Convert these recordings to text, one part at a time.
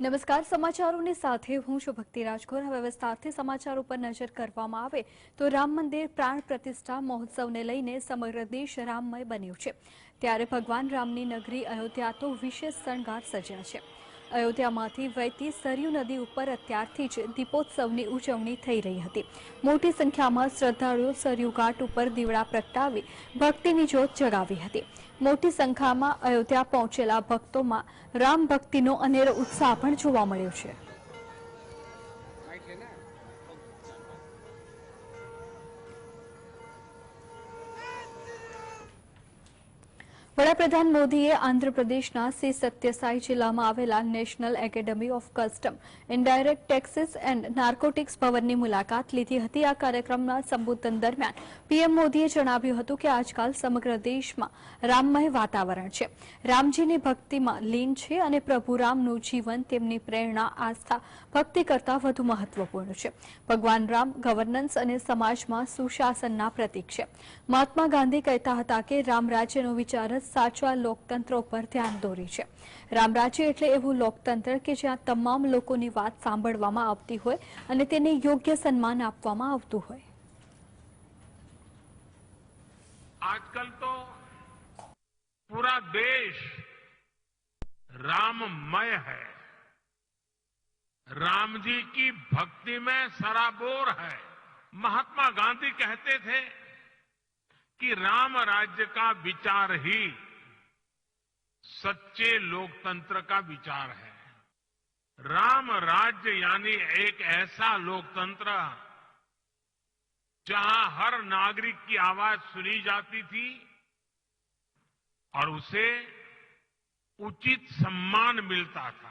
નમસ્કાર, સમાચારોની સાથે હું છું ભક્તિ રાજકોર. હવે વિસ્તારથી સમાચારો પર નજર કરવામાં આવે તો રામ મંદિર પ્રાણ મહોત્સવને લઈને સમગ્ર દેશ રામમય બન્યું છે. ત્યારે ભગવાન રામની નગરી અયોધ્યા તો વિશેષ શણગાર સજ્યા છે. અયોધ્યામાંથી વહેતી સરયુ નદી ઉપર અત્યારથી જ દીપોત્સવની ઉજવણી થઈ રહી હતી. મોટી સંખ્યામાં શ્રદ્ધાળુઓ સરયુ ઘાટ ઉપર દીવડા પ્રગટાવી ભક્તિની જ્યોત જગાવી હતી. મોટી સંખ્યામાં અયોધ્યા પહોંચેલા ભક્તોમાં રામ ભક્તિનો અનેરો ઉત્સાહ પણ જોવા મળ્યો છે. વડાપ્રધાન મોદીએ આંધ્રપ્રદેશના શ્રી સત્યસાઈ જિલ્લામાં આવેલા national academy of custom, indirect taxes and narcotics ભવનની મુલાકાત લીધી હતી. આ કાર્યક્રમના સંબોધન દરમિયાન પીએમ મોદીએ જણાવ્યું હતું કે આજકાલ સમગ્ર દેશમાં રામમય વાતાવરણ છે. રામજીની ભક્તિમાં લીન છે અને પ્રભુ રામનું જીવન તેમની પ્રેરણા, આસ્થા, ભક્તિ કરતાં વધુ મહત્વપૂર્ણ છે. ભગવાન રામ ગવર્નન્સ અને સમાજમાં સુશાસનના પ્રતીક છે. મહાત્મા ગાંધી કહેતા હતા કે રામ રાજ્યનો વિચાર જ સાચા લોકતંત્ર ઉપર ધ્યાન દોરી છે રામરાજ્ય એટલે એવું લોકતંત્ર કે જ્યાં તમામ લોકોની વાત સાંભળવામાં આવતી હોય અને તેને યોગ્ય સન્માન આપવામાં આવતું હોય आजकल तो पूरा देश राममय है राम जी की भक्ति में सराबोर है महात्मा गांधी कहते थे कि राम राज्य का विचार ही सच्चे लोकतंत्र का विचार है। राम राज्य यानी एक ऐसा लोकतंत्र जहाँ हर नागरिक की आवाज़ सुनी जाती थी और उसे उचित सम्मान मिलता था।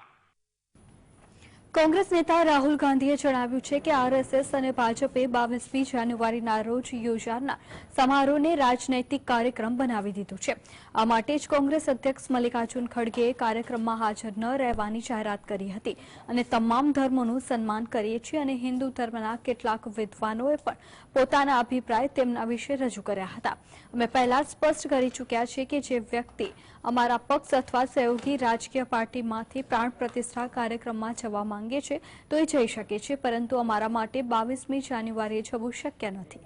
કોંગ્રેસ નેતા રાહુલ ગાંધીએ જણાવ્યું છે કે આરએસએસ અને ભાજપે બાવીસમી જાન્યુઆરીના રોજ યોજાનાર સમારોહને રાજનૈતિક કાર્યક્રમ બનાવી દીધો છે. આ માટે જ કોંગ્રેસ અધ્યક્ષ મલ્લિકાર્જુન ખડગેએ કાર્યક્રમમાં હાજર ન રહેવાની જાહેરાત કરી હતી અને તમામ ધર્મોનું સન્માન કરીએ છીએ અને હિન્દુ ધર્મના કેટલાક વિદ્વાનોએ પણ પોતાના અભિપ્રાય તેમના વિશે રજૂ કર્યા હતા. અમે પહેલા સ્પષ્ટ કરી ચૂક્યા છે કે જે વ્યક્તિ અમારા પક્ષ અથવા સહયોગી રાજકીય પાર્ટીમાંથી પ્રાણ પ્રતિષ્ઠા કાર્યક્રમમાં જવા માંગે છે તો એ જઈ શકે છે પરંતુ અમારા માટે બાવીસમી જાન્યુઆરીએ જવું શક્ય નથી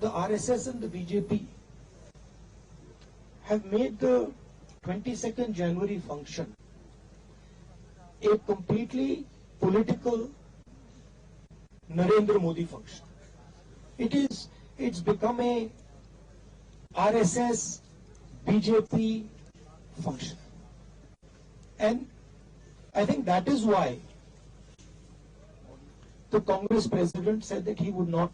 the RSS and the BJP have made the 22nd January function a completely political Narendra Modi function. It is, it's become a RSS BJP function. And I think that is why the Congress president said that he would not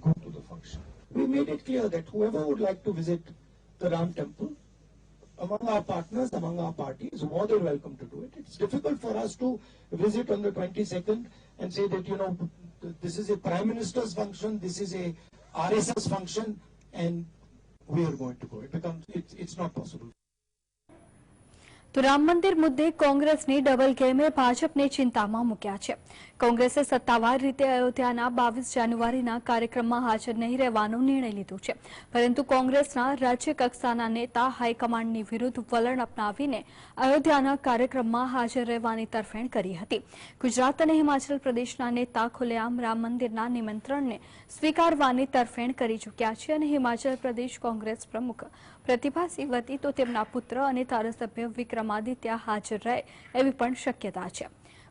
go to the function. We made it clear that whoever would like to visit the Ram temple, among our partners, among our parties, more than welcome to do it. It's difficult for us to visit on the 22nd and say that, you know, this is a prime minister's function, this is a RSS function, and we are going to go. It becomes, it's, it's not possible. તો રામ મંદિર મુદ્દે કોંગ્રેસની double ગેમે ભાજપને ચિંતામાં મૂક્યા છે. કોંગ્રેસે સત્તાવાર રીતે અયોધ્યાના બાવીસ જાન્યુઆરીના કાર્યક્રમમાં હાજર નહીં રહેવાનો નિર્ણય લીધો છે. પરંતુ કોંગ્રેસના રાજ્ય કક્ષાના નેતા હાઈકમાન્ડની વિરુદ્ધ વલણ અપનાવીને અયોધ્યાના કાર્યક્રમમાં હાજર રહેવાની તરફેણ કરી હતી. ગુજરાત અને હિમાચલ પ્રદેશના નેતા ખુલ્લેઆમ રામ મંદિરના નિમંત્રણને સ્વીકારવાની તરફેણ કરી ચૂક્યા છે અને હિમાચલ પ્રદેશ કોંગ્રેસ પ્રમુખ પ્રતિભાસિંહ વતી તો તેમના પુત્ર અને ધારાસભ્ય વિક્રમાદિત્ય હાજર રહે એવી પણ શક્યતા છે.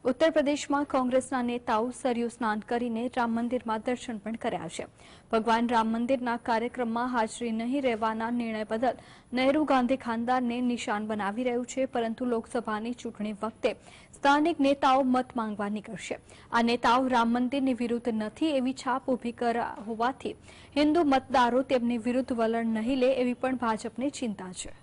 ઉત્તર પ્રદેશમાં કોંગ્રેસના નેતાઓ સરયુ સ્નાન કરીને રામ મંદિરમાં દર્શન પણ કર્યા છે. ભગવાન રામ મંદિરના કાર્યક્રમમાં હાજરી નહીં રહેવાના નિર્ણય બદલ નહેરુ ગાંધી ખાનદાનને નિશાન બનાવી રહ્યું છે, પરંતુ લોકસભાની ચૂંટણી વખતે સ્થાનિક નેતાઓ મત માંગવા નીકળશે. આ નેતાઓ રામ મંદિરની વિરુદ્ધ નથી એવી છાપ ઊભી કર હોવાથી હિન્દુ મતદારો તેમની વિરુદ્ધ વલણ નહીં લે એવી પણ ભાજપને ચિંતા છે.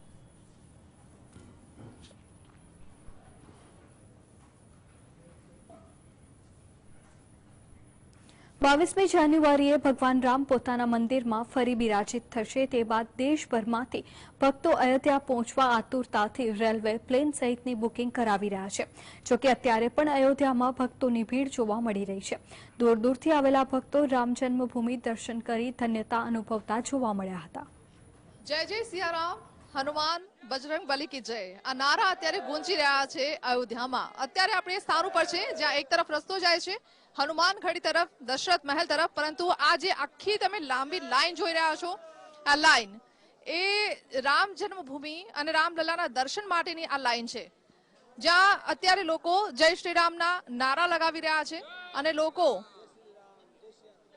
બાવીસમી જાન્યુઆરીએ ભગવાન રામ પોતાના મંદિરમાં ફરી બિરાજિત થશે તે બાદ દેશભરમાંથી ભક્તો અયોધ્યા પહોંચવા આતુરતાથી રેલવે પ્લેન સહિતની બુકિંગ કરાવી રહ્યા છે. જોકે અત્યારે પણ અયોધ્યામાં ભક્તોની ભીડ જોવા મળી રહી છે. દૂર દૂરથી આવેલા ભક્તો રામ જન્મભૂમિ દર્શન કરી ધન્યતા અનુભવતા જોવા મળ્યા હતા. જય જય સિયારામ. હનુમાન બજરંગ બલી કી જય. આ નારા અત્યારે ગુંજી રહ્યા છે અયોધ્યામાં. અત્યારે આપણે સ્થાન ઉપર છે, જ્યાં એક તરફ રસ્તો જાય છે હનુમાન હનુમાનગઢી તરફ, દશરથ મહેલ તરફ, પરંતુ આ જે આખી તમે લાંબી લાઈન જોઈ રહ્યા છો. આ લાઈન એ રામ જન્મભૂમિ અને રામલલાના દર્શન માટેની આ લાઈન છે. જ્યાં અત્યારે લોકો જય શ્રી રામના નારા લગાવી રહ્યા છે અને લોકો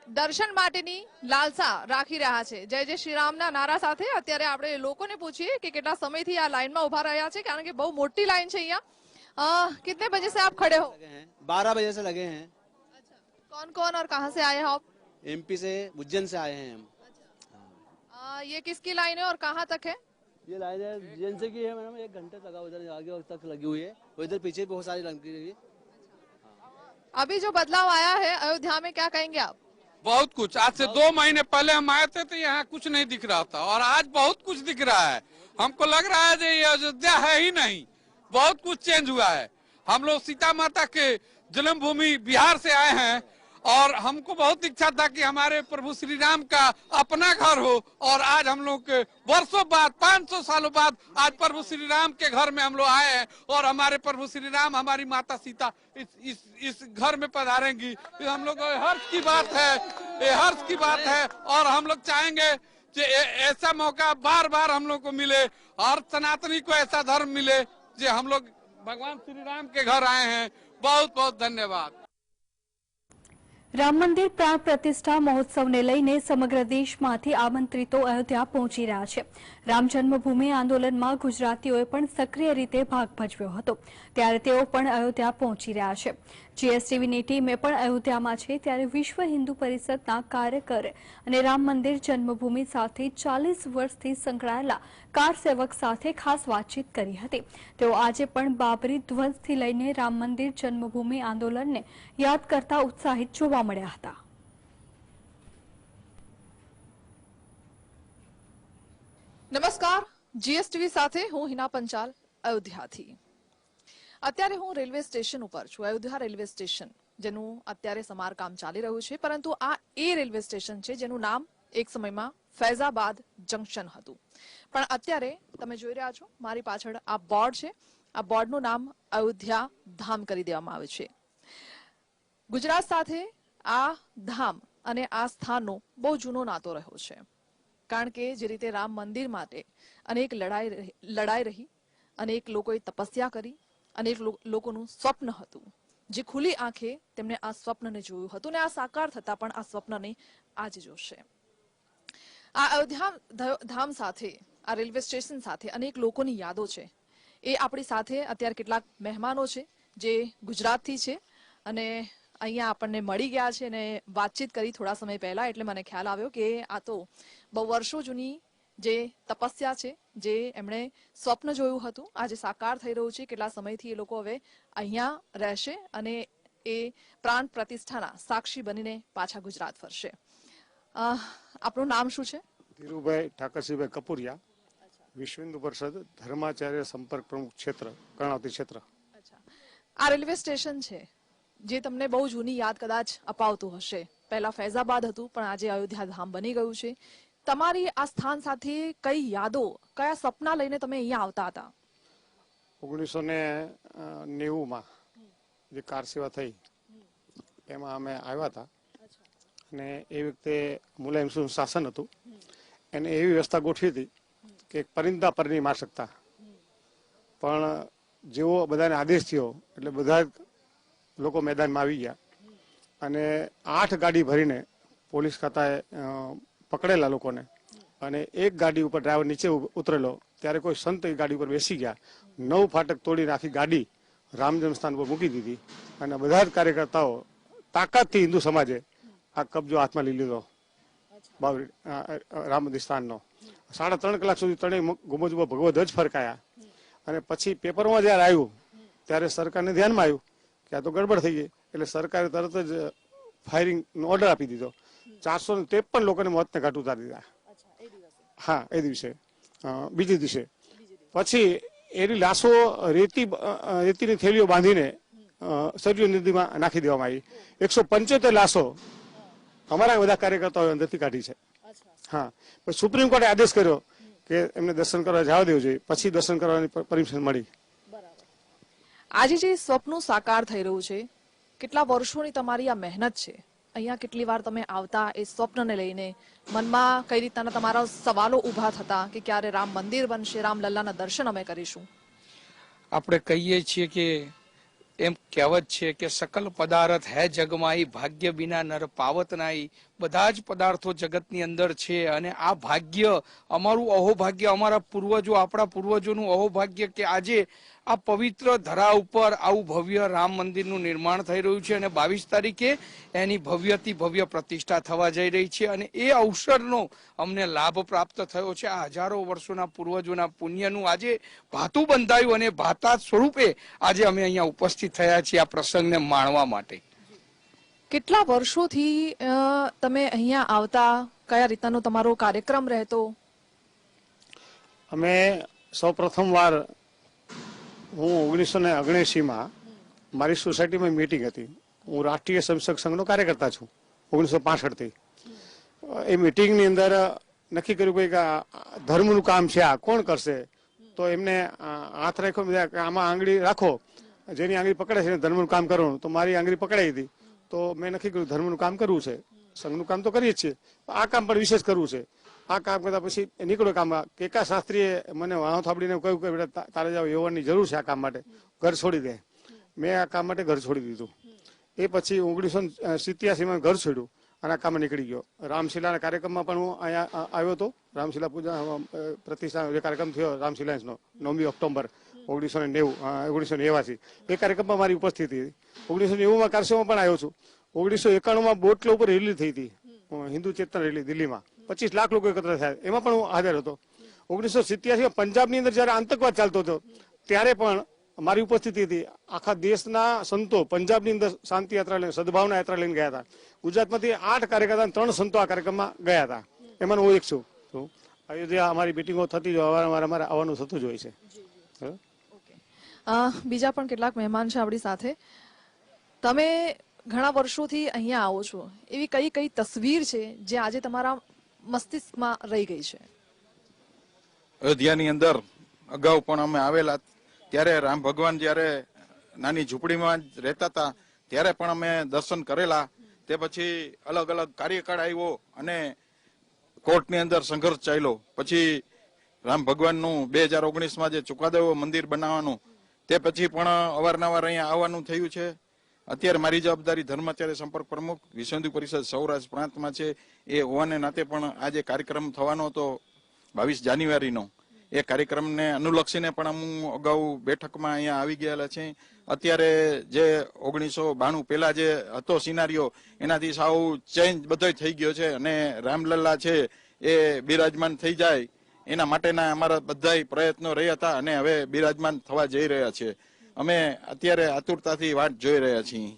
દર્શન માટેની લાલસા રાખી રહ્યા છે. જય જય શ્રી રામના નારા સાથે અત્યારે આપણે લોકોને પૂછીએ કે કેટલા સમયથી આ લાઈનમાં ઊભા રહ્યા છે, કારણ કે બહુ મોટી લાઈન છે અહીંયા. કિતને બજે સે આપ ખડે હો? બારહ બજે લગે હૈ. कौन कौन और कहाँ से आए हो आप? एमपी से उज्जैन से आए हैं हम। अ, ये किसकी लाइन है और कहाँ तक है? ये लाइन है उज्जैन से की है मैडम एक घंटे लगा उधर आगे तक लगी हुई है। और इधर पीछे बहुत सारी लगी हुई है। अभी जो बदलाव आया है अयोध्या में क्या कहेंगे आप? बहुत कुछ। आज से दो महीने पहले हम आए थे तो यहाँ कुछ नहीं दिख रहा था। और आज बहुत कुछ दिख रहा है। हमको लग रहा है ये अयोध्या है ही नहीं। बहुत कुछ चेंज हुआ है। हम लोग सीता माता के जन्मभूमि बिहार से आए हैं। और हमको बहुत इच्छा था कि हमारे प्रभु श्री राम का अपना घर हो और आज हम लोग वर्षों बाद 500 सालों बाद आज प्रभु श्री राम के घर में हम लोग आए हैं और हमारे प्रभु श्री राम हमारी माता सीता इस इस इस घर में पधारेंगी। ये हम लोग हर्ष की बात है, ये हर्ष की बात है और हम लोग चाहेंगे कि ऐसा मौका बार बार हम लोग को मिले और सनातनी को ऐसा धर्म मिले, जो हम लोग भगवान श्री राम के घर आए हैं। बहुत बहुत धन्यवाद। રામ મંદિર પ્રાણ પ્રતિષ્ઠા મહોત્સવને લઈને સમગ્ર દેશમાંથી આમંત્રિતો અયોધ્યા પહોંચી રહ્યા છે. રામ જન્મભૂમિ આંદોલનમાં ગુજરાતીઓએ પણ સક્રિય રીતે ભાગ ભજવ્યો હતો. ત્યારે તેઓ પણ અયોધ્યા પહોંચી રહ્યા છે. જીએસટીવીની ટીમે પણ અયોધ્યામાં છે ત્યારે વિશ્વ હિન્દુ પરિષદના કાર્યકર અને રામ મંદિર જન્મભૂમિ સાથે ચાલીસ વર્ષથી સંકળાયેલા કાર સેવક સાથે ખાસ વાતચીત કરી હતી. તેઓ આજે પણ બાબરી ધ્વજથી લઈને રામ મંદિર જન્મભૂમિ આંદોલનને યાદ કરતા ઉત્સાહિત જોવા મળ્યા હતા. નમસ્કાર. જીએસટીવી સાથે હું હિના પંચાલ, અયોધ્યાથી. અત્યારે હું રેલવે સ્ટેશન ઉપર છું, અયોધ્યા રેલવે સ્ટેશન, જેનું અત્યારે સમારકામ ચાલી રહ્યું છે. પરંતુ આ એ રેલવે સ્ટેશન છે, જેનું નામ એક સમયમાં ફૈઝાબાદ જંકશન હતું. પણ અત્યારે તમે જોઈ રહ્યા છો, મારી પાછળ આ બોર્ડ છે. આ બોર્ડનું નામ અયોધ્યા ધામ કરી દેવામાં આવે છે. ગુજરાત સાથે આ ધામ અને આ સ્થાનનો બહુ જૂનો નાતો રહ્યો છે. કારણ કે જે રીતે રામ મંદિર માટે અનેક લડાઈ લડાઈ રહી, અનેક લોકોએ તપસ્યા કરી અનેક લો- લોકોનું સ્વપ્ન હતું. જે ખુલ્લી આંખે તેમણે આ સ્વપ્નને જોયું હતું ને આ સાકાર થતા પણ આ સ્વપ્નને આજે જોશે. આ અયોધ્યા ધામ સાથે, આ રેલવે સ્ટેશન સાથે અનેક લોકોની યાદો છે. એ આપણી સાથે અત્યારે કેટલાક મહેમાનો છે જે ગુજરાતથી છે અને અહીંયા આપણને મળી ગયા છે અને વાતચીત કરી થોડા સમય પહેલા એટલે મને ખ્યાલ આવ્યો કે આ તો બહુ વર્ષો જૂની જે તપસ્યા છે જે એમણે સ્વપ્ન જોયું હતું આજે સાકાર થઈ રહ્યું છે કેટલા સમયથી એ લોકો હવે અહીંયા રહેશે અને એ પ્રાણ પ્રતિષ્ઠાના સાક્ષી બનીને પાછા ગુજરાત ફરશે. આપણું નામ શું છે? ધીરુભાઈ ઠાકરસિંહભાઈ કપુરિયા વિશ્વ હિન્દુ પરિષદ ધર્માચાર્ય સંપર્ક પ્રમુખ ક્ષેત્ર કર્ણાવતી ક્ષેત્ર. આ રેલવે સ્ટેશન છે જે તમને બહુ જૂની યાદ કદાચ અપાવતું હશે. પહેલા ફૈઝાબાદ હતું પણ આજે અયોધ્યા ધામ બની ગયું છે. તમારી આ સ્થાન સાથે કઈ યાદો, કયા સપના લઈને તમે અહીંયા આવતા હતા? ઓગણીસો ને નેવુંમાં જે કાર સેવા થઈ, એમાં અમે આવ્યા હતા. અને એ વખતે મુલાયમ સિંહ શાસન હતું. એને એવી વ્યવસ્થા ગોઠવી હતી કે એક પરિંદા પરની માર શકતા. પણ જેવો બધાને આદેશ થયો, એટલે બધા લોકો મેદાનમાં આવી ગયા. અને આઠ ગાડી ભરીને પોલીસ ખાતાએ પકડેલા લોકોને. અને એક ગાડી ઉપર ડ્રાઈવર નીચે ઉતરેલો ત્યારે કોઈ સંત ગાડી ઉપર બેસી ગયા. નવ ફાટક તોડી નાખી ગાડી રામ જન્મસ્થાન પર મૂકી દીધી. અને બધા જ કાર્યકર્તાઓ તાકાતથી હિન્દુ સમાજે આ કબજો હાથમાં લઈ લીધો. બાબરી અ, રામ મંદિર સ્થાનનો સાડા ત્રણ કલાક સુધી ત્રણેય ગુમજ ઉપર ભગવદ જ ફરકાયા. અને પછી પેપરમાં જ્યારે આવ્યું ત્યારે સરકારને ધ્યાનમાં આવ્યું કે આ તો ગડબડ થઈ ગઈ. એટલે સરકારે તરત જ ફાયરિંગનો ઓર્ડર આપી દીધો. ચારસો ને ત્રેપન લોકોને મોતને ઘાટ ઉતારી દીધા. હા એ દિવસે. બીજે દિવસે. પછી એની લાશો રેતી રેતીની થેલીઓ બાંધીને સરયુ નદીમાં નાખી દેવામાં આવી. એકસો પંચોતેર લાશો અમારા બધા કાર્યકર્તાઓએ અંદરથી કાઢી છે. હા પછી સુપ્રીમ કોર્ટે આદેશ કર્યો કે કે એમને દર્શન કરવા જવા દેવું જોઈએ. પછી દર્શન કરવાની પરમિશન મળી. આજે જે સ્વપ્ન સાકાર થઈ રહ્યું છે કેટલા વર્ષોની તમારી આ મહેનત છે? અહીંયા કેટલી વાર તમે આવતા એ સ્વપ્નને લઈને મનમાં કઈ રીતના તમારા સવાલો ઊભા થતા કે ક્યારે રામ મંદિર બનશે રામલલ્લાના દર્શન અમે કરીશું? આપણે કહીએ છીએ કે એમ કહેવત છે કે સકલ પદાર્થ હે જગમાઈ, ભાગ્ય બિના નર પાવત નાઈ બધા જ પદાર્થો જગતની અંદર છે અને આ ભાગ્ય, અમારું અહોભાગ્ય, અમારા પૂર્વજો, આપણા પૂર્વજોનું અહોભાગ્ય કે આજે આ પવિત્ર ધરા ઉપર આવું ભવ્ય રામ મંદિરનું નિર્માણ થઈ રહ્યું છે અને બાવીસ તારીખે એની ભવ્યથી ભવ્ય પ્રતિષ્ઠા થવા જઈ રહી છે અને એ અવસરનો અમને લાભ પ્રાપ્ત થયો છે. આ હજારો વર્ષોના પૂર્વજોના પુણ્યનું આજે ભાતું બંધાયું અને ભાતા સ્વરૂપે આજે અમે અહીંયા ઉપસ્થિત થયા છીએ આ પ્રસંગને માણવા માટે. કેટલા વર્ષોથી તમે અહીંયા આવતા? કયા રીતનો તમારો કાર્યક્રમ રહેતો? અમે સૌ પ્રથમ વાર હું ઓગણીસો ને ઓગણએંસીમાં મારી સોસાયટીમાં મીટિંગ હતી. હું રાષ્ટ્રીય સંસદ સંઘનો કાર્યકર્તા છું, ઓગણીસો પાસઠથી. એ મિટિંગની અંદર નક્કી કર્યું કે ધર્મનું કામ છે, આ કોણ કરશે? તો એમને હાથ રાખ્યો આમાં આંગળી રાખો. જેની આંગળી પકડે છે ધર્મનું કામ કરવાનું તો મારી આંગળી પકડાઈ હતી. તો મેં નક્કી કર્યું ધર્મનું કામ કરવું છે. સંઘનું કામ તો કરીએ જ છીએ. આ કામ પણ વિશેષ કરવું છે. આ કામ કરતા પછી નીકળ્યો કામમાં કેકા શાસ્ત્રીએ મને વાહ થાપડીને કહ્યું કે, બેટા તારે જાવ, યુવાનની જરૂર છે આ કામ માટે. ઘર છોડી દે. મેં આ કામ માટે ઘર છોડી દીધું. એ પછી ઓગણીસો સિત્યાસીમાં ઘર છોડ્યું અને આ કામમાં નીકળી ગયો. રામશીલાના કાર્યક્રમમાં પણ હું અહીંયા આવ્યો હતો. રામશીલા પૂજા પ્રતિષ્ઠા કાર્યક્રમ થયો રામશિલાનો નવમી ઓક્ટોબર ઓગણીસો ને નેવું ઓગણીસો ને એવાસી એ કાર્યક્રમમાં મારી ઉપસ્થિતિ હતી. ઓગણીસો નેવુંમાં કારસોમાં પણ આવ્યો છું. ઓગણીસો એકાણુંમાં બોટલો ઉપર રેલી થઈ હતી. હિન્દુ ચેતના રેલી દિલ્હીમાં. પચીસ લાખ લોકો એકત્ર થયા. એમાં પણ હું હાજર હતો. ઓગણીસો સિત્યાસીમાં પંજાબની અંદર જ્યારે આતંકવાદ ચાલતો હતો, ત્યારે પણ મારી ઉપસ્થિતિ હતી. આખા દેશના સંતો પંજાબની અંદર શાંતિ યાત્રા લઈને સદભાવના યાત્રા લઈને ગયા હતા. ગુજરાતમાંથી આઠ કાર્યકર્તા, ત્રણ સંતો આ કાર્યક્રમમાં ગયા હતા. એમાં હું એક છું. અયોધ્યા અમારી મિટિંગો થતી જ અવારનવાર અમારે આવવાનું થતું જ હોય છે. બીજા પણ કેટલાક મહેમાન છે આપણી સાથે. તમે ઘણા વર્ષોથી અહીંયા આવો છો. એવી કઈ કઈ તસવીર છે જે આજે તમારા મસ્તિષ્કમાં રહી ગઈ છે? અયોધ્યાની અંદર અગાઉ પણ અમે આવેલા ત્યારે રામ ભગવાન જ્યારે નાની ઝૂંપડીમાં જ રહેતા હતા, ત્યારે પણ અમે દર્શન કરેલા. તે પછી અલગ અલગ કાર્યકાળ આવ્યો અને કોર્ટની અંદર સંઘર્ષ ચાલ્યો. પછી રામ ભગવાનનું બે હજાર ઓગણીસમાં જે ચુકાદો મંદિર બનાવવાનું તે પછી પણ અવારનવાર અહીંયા આવવાનું થયું છે. અત્યારે મારી જવાબદારી ધર્માચાર્ય સંપર્ક પ્રમુખ વિશ્વ પરિષદ સૌરાષ્ટ્ર પ્રાંતમાં છે. એ હોવાને નાતે પણ આજે કાર્યક્રમ થવાનો હતો બાવીસ જાન્યુઆરીનો. એ કાર્યક્રમને અનુલક્ષીને પણ હું અગાઉ બેઠકમાં અહીંયા આવી ગયેલા છે. અત્યારે જે ઓગણીસો બાણું પહેલા જે હતો સિનારીઓ, એનાથી સાવ ચેન્જ બધો થઈ ગયો છે અને રામલલ્લા છે એ બિરાજમાન થઈ જાય. એના માટેના અમારા બધા પ્રયત્નો રહ્યા હતા અને હવે બિરાજમાન થવા જઈ રહ્યા છે. અમે અત્યારે આતુરતાથી વાટ જોઈ રહ્યા છીએ.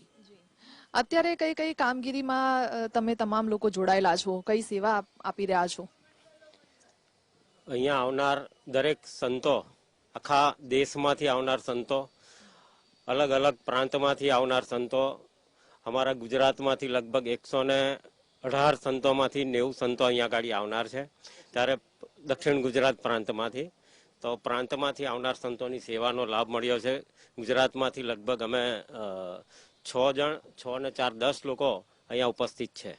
અત્યારે કઈ કઈ કામગીરીમાં તમે તમામ લોકો જોડાયેલા છો? કઈ સેવા આપી રહ્યા છો? અહીંયા આવનાર દરેક સંતો આખા દેશમાંથી આવનાર સંતો અલગ અલગ પ્રાંતમાંથી આવનાર સંતો અમારા ગુજરાતમાંથી લગભગ એકસો ને અઢાર સંતોમાંથી નેવું સંતો અહીંયા આગળ આવનાર છે. ત્યારે દક્ષિણ ગુજરાત પ્રાંતમાંથી. તો પ્રાંતમાંથી આવનાર સંતોની સેવાનો લાભ મળ્યો છે. ગુજરાતમાંથી લગભગ અમે છ જણ છ ને ચાર દસ લોકો અહીંયા ઉપસ્થિત છે.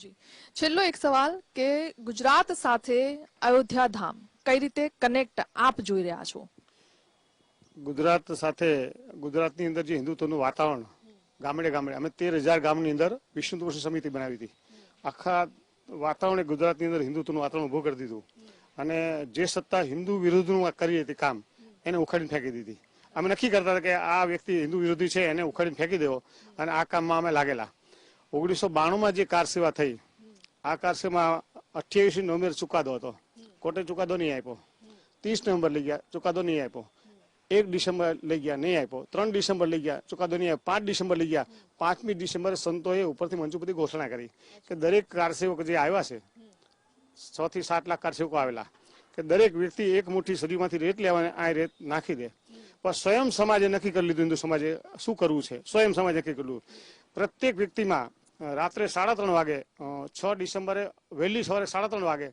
જી. છેલ્લો એક સવાલ કે ગુજરાત સાથે અયોધ્યા ધામ કઈ રીતે કનેક્ટ આપ જોઈ રહ્યા છો? ગુજરાત સાથે ગુજરાતની અંદર જે હિન્દુત્વનું વાતાવરણ ગામડે ગામડે. અમે તેર હજાર ગામની અંદર વિષ્ણુ હિન્દુ સમિતિ બનાવી હતી. આખા વાતાવરણે ગુજરાતની અંદર હિન્દુત્વનું વાતાવરણ ઉભું કરી દીધું. અને જે સત્તા હિન્દુ વિરુદ્ધનું કરી હતી કામ, એને ઉખાડીને ફેંકી દીધી. અમે નક્કી કરતા હતા કે આ વ્યક્તિ હિન્દુ વિરોધી છે, એને ઉખાડીને ફેંકી દેવો અને આ કામમાં અમે લાગેલા. ઓગણીસો બાણુંમાં જે કાર સેવા થઈ, આ કાર સેવામાં અઠ્યાવીસ નવેમ્બર ચુકાદો હતો. કોર્ટે ચુકાદો નહીં આપ્યો. ત્રીસ નવેમ્બર લઈ ગયા, ચુકાદો નહીં આપ્યો. એક ડિસેમ્બર લઈ ગયા, નહીં આપ્યો. ત્રણ ડિસેમ્બર લઈ ગયા ચુકાદો નહીં આપ્યો. પાંચ ડિસેમ્બર લઈ ગયા. પાંચમી ડિસેમ્બરે સંતોએ ઉપરથી મંચ ઘોષણા કરી કે દરેક કારસેવક જે આવ્યા છે, છ થી સાત લાખ કારસેવકો આવેલા, કે દરેક વ્યક્તિ એક મુઠ્ઠી સદીમાંથી રેત લેવાની આ રેત નાખી દે. પણ સ્વયં સમાજે નક્કી કરી લીધું, હિન્દુ સમાજે શું કરવું છે? સ્વયં સમાજે નક્કી કર્યું પ્રત્યેક વ્યક્તિમાં રાત્રે સાડા ત્રણ વાગે છ ડિસેમ્બરે વહેલી સવારે સાડા ત્રણ વાગે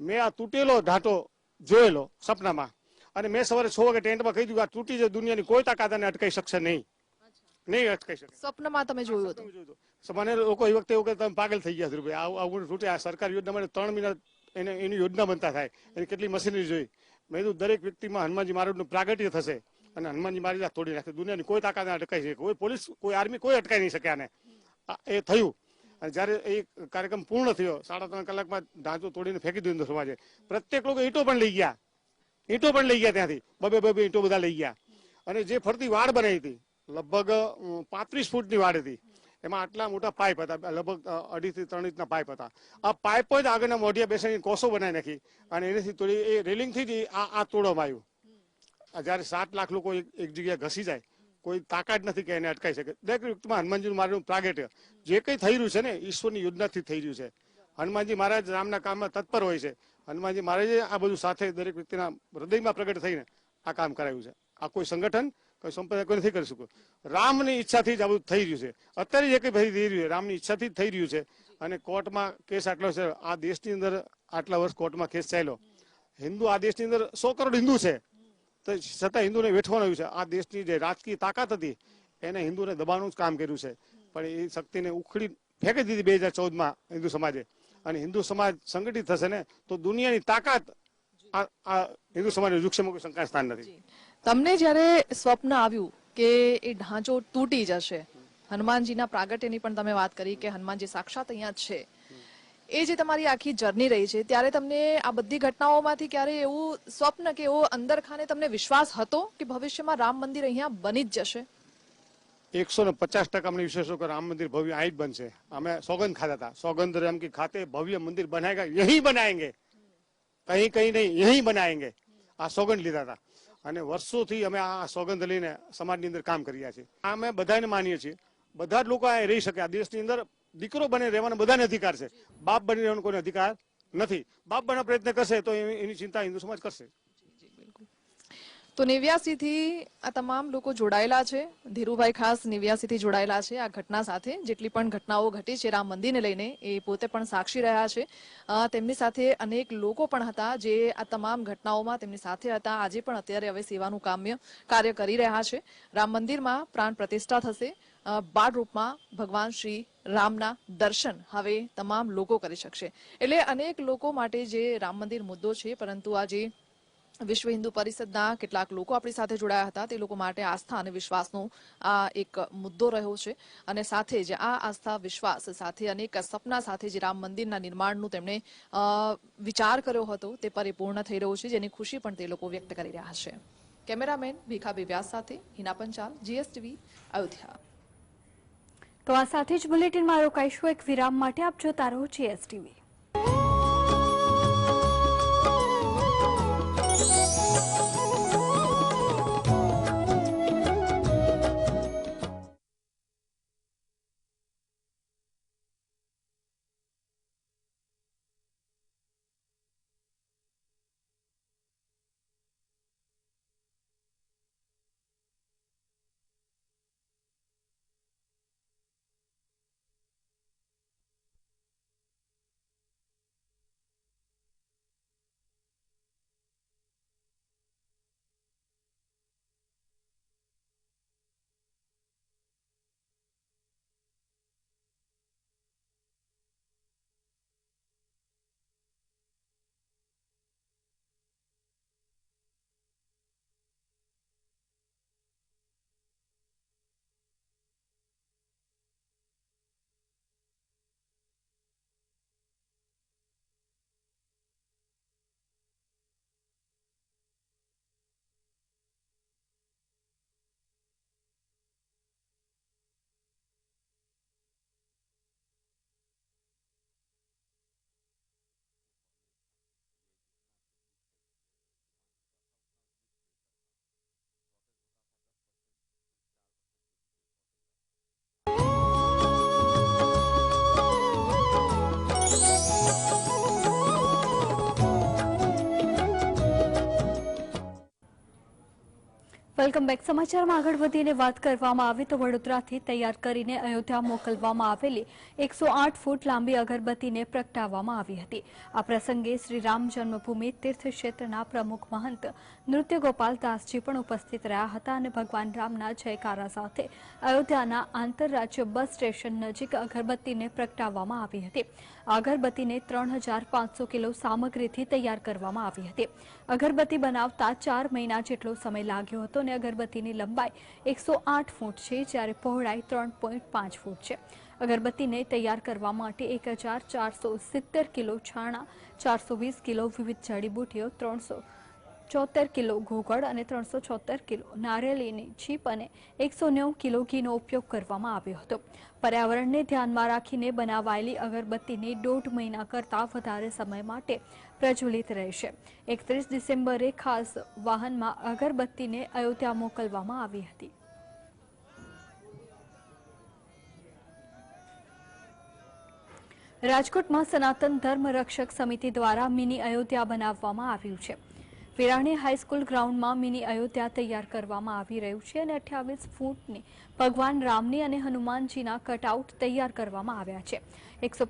મેં આ તૂટેલો ઢાંટો જોયેલો સપનામાં. અને મેં સવારે છ વાગે ટેન્ટમાં કહી દીધું આ તૂટી જાય દુનિયાની કોઈ તાકાત આને અટકાઈ શકશે નહીં. નહીં અટકાઈ શકે. સ્વપ્નમાં તમે જોયું હતું? મને લોકો એ વખતે એવું કે તમે પાગલ થઈ ગયા રૂપિયા આવું તૂટે. આ સરકાર યોજના માટે ત્રણ મહિના એને એની યોજના બનતા થાય. એની કેટલી મશીનરી જોઈ. મેં કીધું દરેક વ્યક્તિમાં હનુમાનજી મહારાજનું પ્રાગટ્ય થશે અને હનુમાનજી મહારાજ તોડી નાખશે. દુનિયાની કોઈ તાકાત અટકાઈ શકે. કોઈ પોલીસ કોઈ આર્મી કોઈ અટકાઈ નહીં શકે આને. એ થયું. અને જ્યારે એ કાર્યક્રમ પૂર્ણ થયો સાડા ત્રણ કલાકમાં ઢાંચો તોડીને ફેંકી દીધું સમાજે પ્રત્યેક લોકો ઈંટો પણ લઈ ગયા. ઈંટો પણ લઈ ગયા ત્યાંથી. બબે બબે ઈંટો બધા લઈ ગયા. અને જે ફરતી વાડ બનાવી હતી, લગભગ પાંત્રીસ ફૂટની વાડ હતી. એમાં આટલા મોટા પાઇપ હતા લગભગ અઢીથી ત્રણ ઇંચના પાઇપ હતા. આ પાઇપ જ આગળના મોઢિયા બેસાડીને કોસો બનાવી નાખી અને એનાથી તોડી એ રેલિંગથી જ આ આ તોડવામાં આવ્યું. જ્યારે સાત લાખ લોકો એક એક જગ્યાએ ઘસી જાય, કોઈ તાકાત નથી કે એને અટકાઈ શકે. દરેક યુક્તમાં હનુમાનજી મારું પ્રાગટ્ય. જે કંઈ થઈ રહ્યું છે ને, ઈશ્વરની યોજનાથી થઈ રહ્યું છે. હનુમાનજી મહારાજ રામના કામમાં તત્પર હોય છે. હનુમાનજી મહારાજે આ બધું સાથે દરેક વ્યક્તિના હૃદયમાં પ્રગટ થઈને આ કામ કરાવ્યું છે. આ કોઈ સંગઠન, કોઈ સંપ્રદાય કોઈ નથી કરી શકું રામની ઈચ્છાથી જ આ બધું થઈ રહ્યું છે. અત્યારે જે કંઈ થઈ રહ્યું છે, રામની ઈચ્છાથી જ થઈ રહ્યું છે. અને કોર્ટમાં કેસ આટલો છે, આ દેશની અંદર આટલા વર્ષ કોર્ટમાં કેસ ચાલ્યો. હિન્દુ આ દેશની અંદર સો કરોડ હિન્દુ છે. તો છતાં હિન્દુને વેઠવાનું આવ્યું છે. આ દેશની જે રાજકીય તાકાત હતી, એને હિન્દુને દબાવવાનું જ કામ કર્યું છે. પણ એ શક્તિને ઉખડી ફેંકી દીધી બે હજાર ચૌદમાં હિન્દુ સમાજે. અને હિન્દુ સમાજ સંગઠિત થશે ને, તો દુનિયાની તાકાત આ હિન્દુ સમાજનું વૃક્ષમાં કોઈ શંકા સ્થાન નથી. તમને જ્યારે સ્વપ્ન આવ્યું કે એ ઢાંચો તૂટી જશે, હનુમાનજીના પ્રાગટ્યની પણ તમે વાત કરી કે હનુમાનજી સાક્ષાત અહીંયા છે. એ જે તમારી આખી જર્ની રહી છે, ત્યારે તમને આ બધી ઘટનાઓમાંથી ક્યારે એવું સ્વપ્ન કે એવો અંદર ખાને તમને વિશ્વાસ હતો કે ભવિષ્યમાં રામ મંદિર અહીંયા બની જ જશે? એકસો ને પચાસ ટકા અમને વિશ્વાસ કે રામ મંદિર ભવ્ય અહીં જ બનશે. અમે સોગંદ ખાતા હતા. સોગંદ રામ કે ખાતે ભવ્ય મંદિર બનાયેગા યહી બનાયંગે. કહી કહી નહીં, યહી બનાયેંગે. આ સોગંદ લીધા હતા. અને વર્ષોથી અમે આ સોગંદ લઈને સમાજની અંદર કામ કરી રહ્યા છીએ. આ અમે બધાને માનીએ છીએ. બધા જ લોકો આ રહી શકે. આ દેશની અંદર દીકરો બને રહેવાનો બધાને અધિકાર છે. બાપ બની રહેવાનો કોઈને અધિકાર નથી. બાપ બનવા પ્રયત્ન કરશે તો એની ચિંતા હિન્દુ સમાજ કરશે. તો નેવ્યાસીથી આ તમામ લોકો જોડાયેલા છે. ધીરુભાઈ ખાસ નેવ્યાસીથી જોડાયેલા છે આ ઘટના સાથે. જેટલી પણ ઘટનાઓ ઘટી છે રામ મંદિરને લઈને એ પોતે પણ સાક્ષી રહ્યા છે. તેમની સાથે અનેક લોકો પણ હતા જે આ તમામ ઘટનાઓમાં તેમની સાથે હતા. આજે પણ અત્યારે હવે સેવાનું કામ્ય કાર્ય કરી રહ્યા છે. રામ મંદિરમાં પ્રાણ પ્રતિષ્ઠા થશે. બાળ રૂપમાં ભગવાન શ્રી રામના દર્શન હવે તમામ લોકો કરી શકશે. એટલે અનેક લોકો માટે જે રામ મંદિર મુદ્દો છે, પરંતુ આજે વિશ્વ હિન્દુ પરિષદના કેટલાક લોકો આપણી સાથે જોડાયા હતા. તે લોકો માટે આસ્થા અને વિશ્વાસનો આ એક મુદ્દો રહ્યો છે. અને સાથે જ આ આસ્થા, વિશ્વાસ સાથે અનેક સપના સાથે જે રામ મંદિરના નિર્માણનું તેમણે વિચાર કર્યો હતો તે પરિપૂર્ણ થઈ રહ્યો છે. જેની ખુશી પણ તે લોકો વ્યક્ત કરી રહ્યા છે. કેમેરામેન ભીખા વ્યાસ સાથે હિના પંચાલ, જીએસટીવી, અયોધ્યા. તો આ સાથે જ બુલેટિનમાં રોકાઈશું એક વિરામ માટે આપ જોતા રહો જીએસટીવી. Welcome back. સમાચારમાં આગળ વધીને વાત કરવામાં આવે તો વડોદરાથી તૈયાર કરીને અયોધ્યા મોકલવામાં આવેલી એકસો ફૂટ લાંબી અગરબત્તીને પ્રગટાવવામાં આવી હતી. આ પ્રસંગે શ્રી રામ જન્મભૂમિ તીર્થ ક્ષેત્રના પ્રમુખ મહંત નૃત્ય ગોપાલ દાસજી પણ ઉપસ્થિત રહ્યા હતા અને ભગવાન રામના જયકારા સાથે અયોધ્યાના આંતરરાજ્ય બસ સ્ટેશન નજીક અગરબત્તીને પ્રગટાવવામાં આવી હતી. અગરબત્તીને ત્રણ હજાર પાંચસો કિલો સામગ્રીથી તૈયાર કરવામાં આવી હતી. અગરબત્તી બનાવતા ચાર મહિના જેટલો સમય લાગ્યો હતો અને અગરબત્તીની લંબાઈ એકસો આઠ ફૂટ છે, જ્યારે પહોળાઈ ત્રણ પોઈન્ટ પાંચ ફૂટ છે. અગરબત્તીને તૈયાર કરવા માટે એક હજાર ચારસો સિત્તેર કિલો છાણા, ચારસો વીસ કિલો વિવિધ જડીબુટીઓ ત્રણસો ચોતેર કિલો ઘોઘડ અને ત્રણસો છોતેર કિલો નારિયેળીની છીપ અને એકસો નેવું કિલો ઘીનો ઉપયોગ કરવામાં આવ્યો હતો. પર્યાવરણને ધ્યાનમાં રાખીને બનાવાયેલી અગરબત્તીને દોઢ મહિના કરતાં વધારે સમય માટે પ્રજ્વલિત રહેશે. એકત્રીસ ડિસેમ્બરે ખાસ વાહનમાં અગરબત્તીને અયોધ્યા મોકલવામાં આવી હતી. રાજકોટમાં સનાતન ધર્મ રક્ષક સમિતિ દ્વારા મિની અયોધ્યા બનાવવામાં આવ્યું છે. વિરાણી હાઈસ્કૂલ ગ્રાઉન્ડમાં મિની અયોધ્યા તૈયાર કરવામાં આવી રહ્યું છે અને અઠ્યાવીસ ફૂટની ભગવાન રામની અને હનુમાનજીના કટઆઉટ તૈયાર કરવામાં આવ્યા છે. એકસો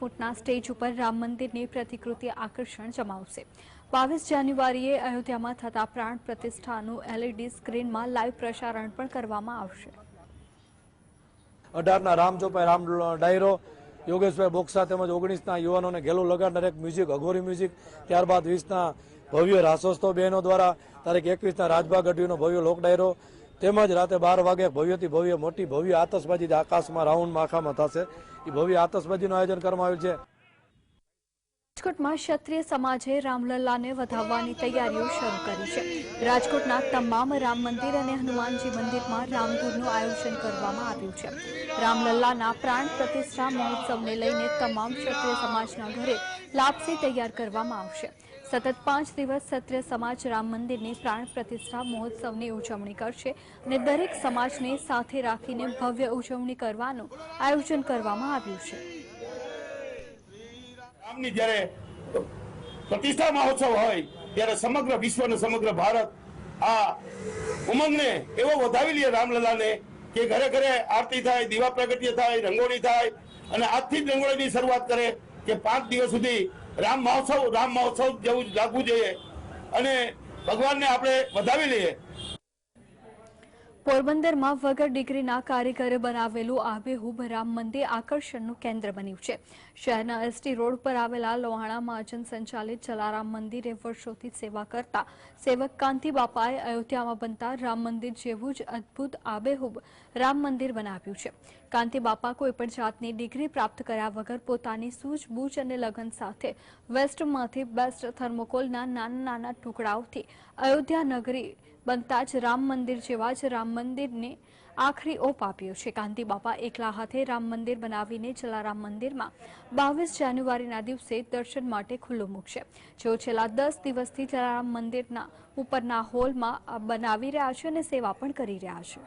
ફૂટના સ્ટેજ ઉપર રામ મંદિરની પ્રતિકૃતિ આકર્ષણ જમાવશે. બાવીસ જાન્યુઆરીએ અયોધ્યામાં થતા પ્રાણ પ્રતિષ્ઠાનું એલઈડી સ્ક્રીનમાં લાઈવ પ્રસારણ પણ કરવામાં આવશે. અઢારના રામ ચોપાઈ રામ ડાયરો, યોગેશભાઈ બોક્સા તેમજ ઓગણીસના યુવાનોને ગેલો લગાડનાર એક મ્યુઝિક, અઘોરી મ્યુઝિક, ત્યારબાદ વીસના ભવ્ય રાસોત્સવ બહેનો દ્વારા તારીખ એકવીસના રાજબાગ અઢીનો ભવ્ય લોક ડાયરો, તેમજ રાતે બાર વાગે ભવ્યથી ભવ્ય મોટી ભવ્ય આતશબાજી આકાશમાં, રાઉન્ડમાં, આખામાં થશે. એ ભવ્ય આતશબાજીનું આયોજન કરવામાં આવ્યું છે. રાજકોટમાં ક્ષત્રિય સમાજે રામલલ્લાને વધાવવાની તૈયારીઓ શરૂ કરી છે. રાજકોટના તમામ રામ મંદિર અને હનુમાનજી મંદિરમાં રામધૂનનું આયોજન કરવામાં આવ્યું છે. રામલલ્લાના પ્રાણ પ્રતિષ્ઠા મહોત્સવને લઈને તમામ ક્ષત્રિય સમાજના ઘરે લાપસી તૈયાર કરવામાં આવશે. સતત પાંચ દિવસ ક્ષત્રિય સમાજ રામ મંદિરની પ્રાણ પ્રતિષ્ઠા મહોત્સવની ઉજવણી કરશે અને દરેક સમાજને સાથે રાખીને ભવ્ય ઉજવણી કરવાનું આયોજન કરવામાં આવ્યું છે. જ્યારે પ્રતિષ્ઠા મહોત્સવ હોય, ત્યારે સમગ્ર વિશ્વ અને સમગ્ર ભારત આ ઉમંગને એવો વધાવી લે રામલલાને કે ઘરે ઘરે આરતી થાય, દીવા પ્રગટ્ય થાય, રંગોળી થાય અને આજથી જ રંગોળીની શરૂઆત કરે કે પાંચ દિવસ સુધી રામ મહોત્સવ રામ મહોત્સવ જેવું લાગવું જોઈએ. અને ભગવાનને આપણે વધાવી લઈએ. પોરબંદરમાં વગર ડિગ્રીના કારીગરે બનાવેલું આબેહૂબ રામ મંદિર આકર્ષણનું કેન્દ્ર બન્યું છે. શહેરના એસટી રોડ પર આવેલા લોહાણા મહાજન સંચાલિત જલારામ મંદિરે વર્ષોથી સેવા કરતા સેવક કાંતિ બાપાએ અયોધ્યામાં બનતા રામ મંદિર જેવું જ અદ્ભુત આબેહૂબ રામ મંદિર બનાવ્યું છે. કાંતિ બાપા કોઈપણ જાતની ડિગ્રી પ્રાપ્ત કર્યા વગર પોતાની સૂઝબૂઝ અને લગન સાથે વેસ્ટમાંથી બેસ્ટ થર્મોકોલના નાના નાના ટુકડાઓથી અયોધ્યા નગરી બનતા જ રામ મંદિર જેવા જ રામ મંદિરને આખરી ઓપ આપ્યો છે. કાંતિ બાપા એકલા હાથે રામ મંદિર બનાવીને જલારામ મંદિરમાં બાવીસ જાન્યુઆરીના દિવસે દર્શન માટે ખુલ્લું મૂકશે. જેઓ છેલ્લા દસ દિવસથી જલારામ મંદિરના ઉપરના હોલમાં બનાવી રહ્યા છે અને સેવા પણ કરી રહ્યા છે.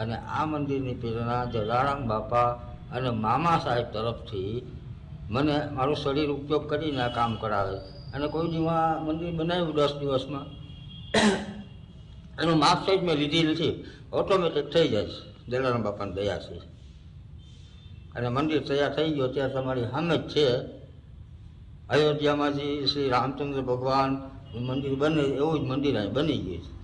અને આ મંદિરની પ્રેરણા જલારામ બાપા અને મામા સાહેબ તરફથી મને મારું શરીર ઉપયોગ કરીને કામ કરાવે અને કોઈ દીમાં મંદિર બનાવ્યું દસ દિવસમાં, એનું માપ સહિત મેં લીધી નથી ઓટોમેટિક થઈ જાય છે. જલારામ બાપાની દયા છે. અને મંદિર તૈયાર થઈ ગયો ત્યાં તમારી સામે જ છે. અયોધ્યામાંથી શ્રી રામચંદ્ર ભગવાન મંદિર બને, એવું જ મંદિર અહીં બની ગયું છે.